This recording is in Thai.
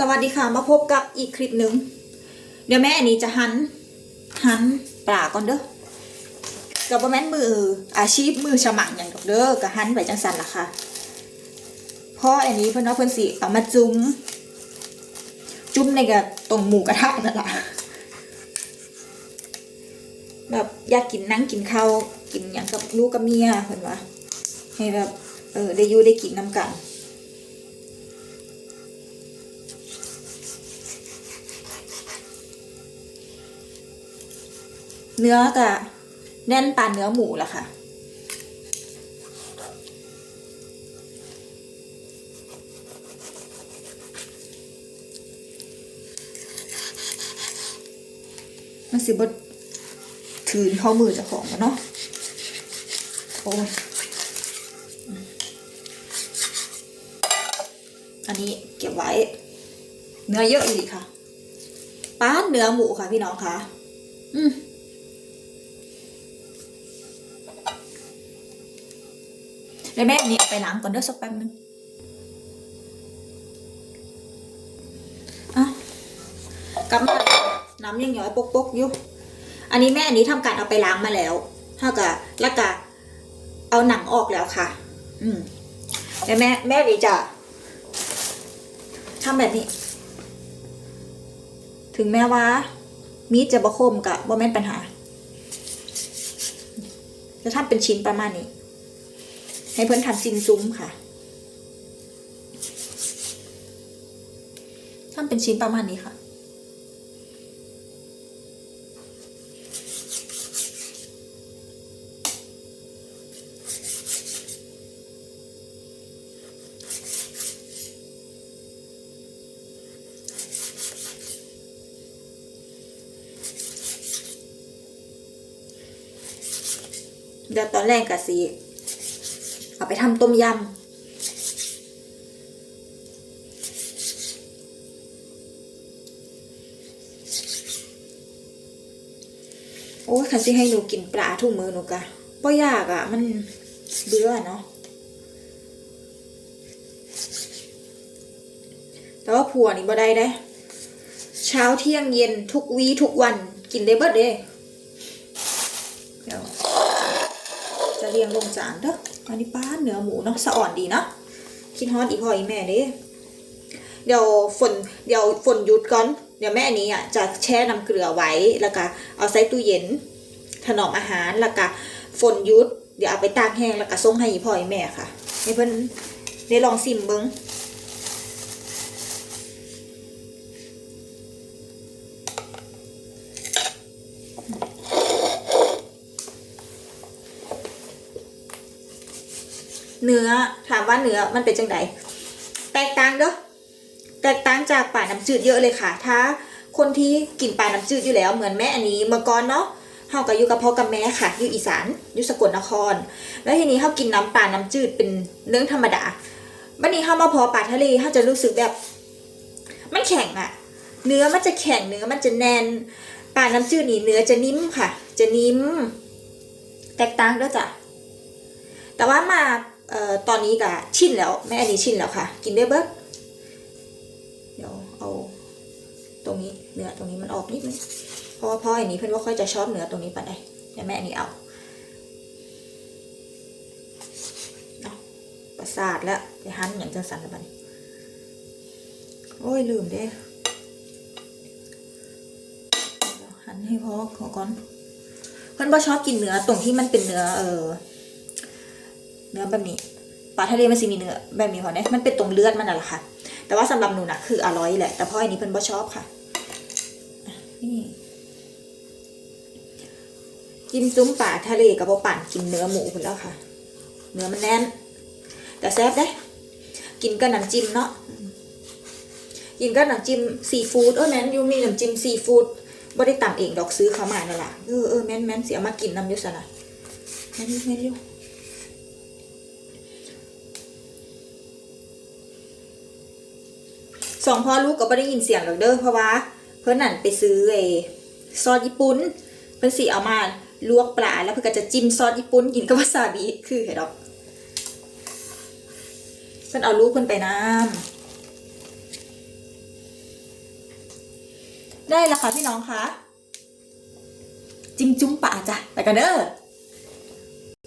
สวัสดีค่ะมาพบกับอีกคลิปหนึ่งเดี๋ยวแม่อันนี้จะหันหันปลาก่อนเด้อกับแม่นมืออาชีพมือฉมังอย่างดอกเด้อกับหันไว้จังสันล่ะค่ะเพราะอันนี้เพิ่อนว่าเพิ่อนสิเอามาจุ้มจุ้มในกับตรงหมูกระทะนั่นแหละแบบอยากกินนั่งกินข้าวกินอย่างกับลูกกับเมียเพิ่นว่าให้แบบเออได้ยู่ได้กินน้ำกัน เนื้อกับแน่นปานเนื้อหมูละค่ะ มันสิบดถืนเข้ามือจ้าของมันเนาะ โอ้ยอันนี้เก็บไว้ เนื้อเยอะอีกค่ะ ป้านเนื้อหมูค่ะพี่น้องค่ะอืมเดี๋ยวแม่นี้ไปล้างก่อนเด้อสักแป๊บนึงอะกลับมาน้ำยังย้อยปกๆอยู่ อันนี้แม่อันนี้ทำการเอาไปล้างมาแล้วเท่ากับแล้วก็เอาหนังออกแล้วค่ะ อืมเดี๋ยวแม่แม่ดีจะทำแบบนี้ ถึงแม้ว่า มีดจะบะคมกับว่าแม่นปัญหา จะทำเป็นชิ้นประมาณนี้ ให้เพื่อนทำซินซุ้มค่ะทำเป็นชิ้นประมาณนี้ค่ะ เดี๋ยวตอนแรกกะสีเอาไปทำต้มยำโอ้ยคันสิให้หนูกินปลาทุกมือหนูกะบ่ยากอะ่ะมันเบื่อเนาะแต่ว่าผัวนี่บ่ได้ได้ เช้าเที่ยงเย็นทุกวีทุกวันกินได้เบิดเด้ จะเรียงลงจานเด้ออันนี้ป้าเนื้อหมูเนาะสะอ่อนดีเนาะคิดฮอดอีพ่ออีแม่เด้เดี๋ยวฝนเดี๋ยวฝนหยุดก่อน เดี๋ยวแม่อันนี้อะจะแช่น้ำเกลือไว้แล้วก็เอาใส่ตู้เย็น ถนอมอาหารแล้วก็ฝนหยุด เดี๋ยวเอาไปตากแห้งแล้วก็ส่งให้อีพ่ออีแม่ค่ะให้เพิ่นได้ลองซิมเบิ้ง เนื้อถามว่าเนื้อมันเป็นจังไดแตกต่างเด้อแตกต่างจากป่าน้ำจืดเยอะเลยค่ะ ถ้าคนที่กินป่าน้ำจืดอยู่แล้วเหมือนแม่อันนี้เมื่อก่อนเนาะเฮาก็อยู่กับพ่อกับแม่ค่ะอยู่อีสานอยู่สกลนคร แล้วทีนี้เฮากินน้ำป่าน้ำจืดเป็นเรื่องธรรมดาบัดนี้เฮามาพอป่าทะเลเฮาจะรู้สึกแบบ มันแข็งอะเนื้อมันจะแข็งเนื้อมันจะแน่นป่าน้ำจืดนี่เนื้อจะนิ่มค่ะ จะนิ่ม แตกต่างด้วยจ้ะแต่ว่ามา เอ่อตอนนี้ก็ชินแล้วแม่อันนี้ชินแล้วค่ะ กินได้เบิดเดี๋ยวเอาตรงนี้เนื้อตรงนี้มันออกนิดนึงเพราะว่าพ่ออันนี้เพื่อนว่าค่อยจะชอบเนื้อตรงนี้ปานใดเดี๋ยวแม่อันนี้เอาเอาประสาทแล้วไปหันอย่างจังสันแล้วบัดนี้โอ้ยลืมเด้หันให้พ่อขอก่อนเพื่อนว่าชอบกินเนื้อตรงที่มันเป็นเนื้อเออ เนื้อแบบนี้ปลาทะเลมันสิมีเนื้อแบบนี้พอเนี่ยมันเป็นตรงเลือดมันน่ะแหละค่ะ แต่ว่าสำหรับหนูนะคืออร่อยแหละ แต่พ่ออันนี้เพิ่นบ่ชอบค่ะนี่กินซุ้มป่าทะเลกับบ่ปั่นกินเนื้อหมูพุ่นแล้วค่ะ เนื้อมันแน่น แต่แซ่บเด้กินกับน้ำจิ้มเนาะกินกับน้ำจิ้มซีฟู้ดเออแม่นยูมีน้ำจิ้มซีฟู้ดบ่ได้ตำเองดอกซื้อเขามานั่นแหละเออเออแม่นแม่นเสียมากินน้ำยุสนะแม่นแม่นยู สองพ่อลูกก็ไม่ได้ยินเสียงหรอกเด้อเพราะว่า เพื่อนนั่นไปซื้อไอ้ซอสญี่ปุ่นเพื่อนสีเอามาลวกปลาแล้วเพื่อนก็จะจิ้มซอสญี่ปุ่นกินกับวาซาบิคือเห็นดอกเพื่อนเอาลูกเพื่อนไปน้ำได้แล้วค่ะพี่น้องคะจิ้มจุ้มป่าจ้ะไปกันเด้อ